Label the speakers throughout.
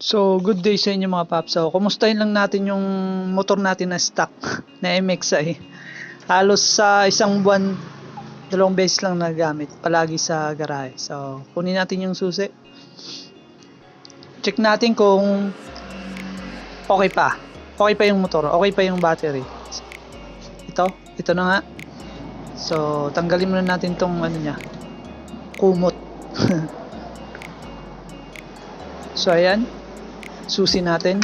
Speaker 1: So, good day sa inyo mga paps. So, kumustahin lang natin yung motor natin na stock na MXI. Halos sa isang buwan, dalawang beses lang nagamit. Palagi sa garahe. So, kunin natin yung susi. Check natin kung okay pa. Okay pa yung motor. Okay pa yung battery. Ito. Ito na nga. So, tanggalin muna natin tong ano niya. Kumot. so, ayan susi natin.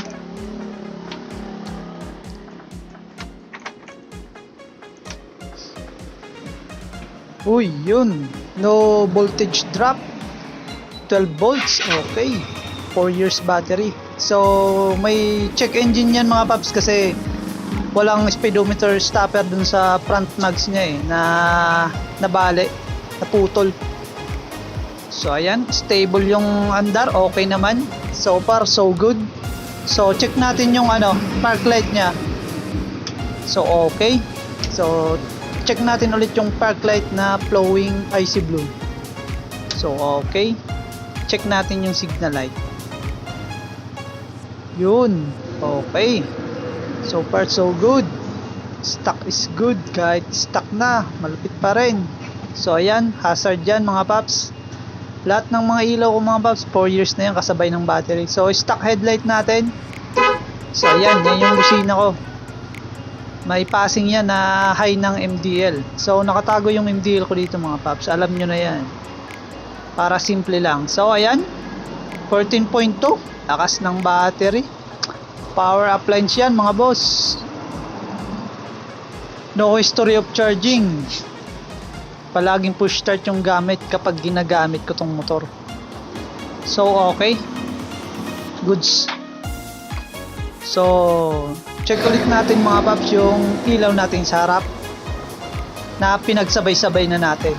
Speaker 1: Uy, yun. No voltage drop. 12 volts. Okay. 4 years battery. So, may check engine yan mga paps kasi walang speedometer stopper dun sa front mags niya eh na nabali, naputol. So ayan, stable yung andar, okay naman. So far so good. So check natin yung ano, park light niya. So okay. So check natin ulit yung park light na flowing icy blue. So okay. Check natin yung signal light. Yun. Okay. So far so good. Stock is good kahit stock na, malupit pa rin. So ayan, hazard yan mga paps. Lahat ng mga ilaw ko mga paps, 4 years na yan kasabay ng battery. So stock headlight natin. So ayan, yan yung busina ko. May passing yan na high ng MDL. So nakatago yung MDL ko dito mga paps. Alam nyo na yan. Para simple lang. So ayan, 14.2. Lakas ng battery. Power appliance yan mga boss. No history of charging. Palaging push start yung gamit kapag ginagamit ko tong motor. So okay. Goods. So, check ulit natin mga paps yung ilaw natin sa harap na pinagsabay-sabay na natin.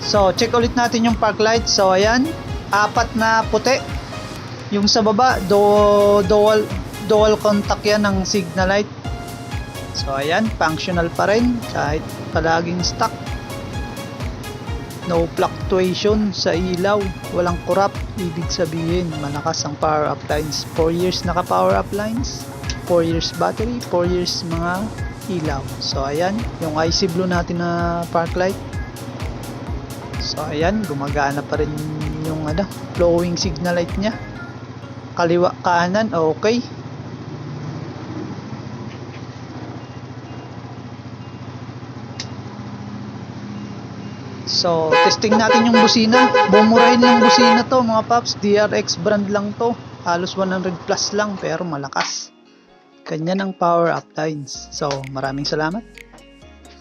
Speaker 1: So, check ulit natin yung park light. So, ayan, apat na puti. Yung sa baba, do, dual, dual contact yan ng signal light. So, ayan, functional pa rin kahit palaging stuck. No fluctuation sa ilaw. Walang kurap. Ibig sabihin, malakas ang power lines. 4 years naka power lines. 4 years battery. 4 years mga ilaw. So, ayan, yung icy blue natin na park light. So, ayan, gumagana pa rin yung ano, flowing signal light niya. Kaliwa kanan, okay. So, testing natin yung busina. Bumurahin lang busina to, mga paps. DRX brand lang to. Halos 100 plus lang, pero malakas. Kanya ng power up. So, maraming salamat.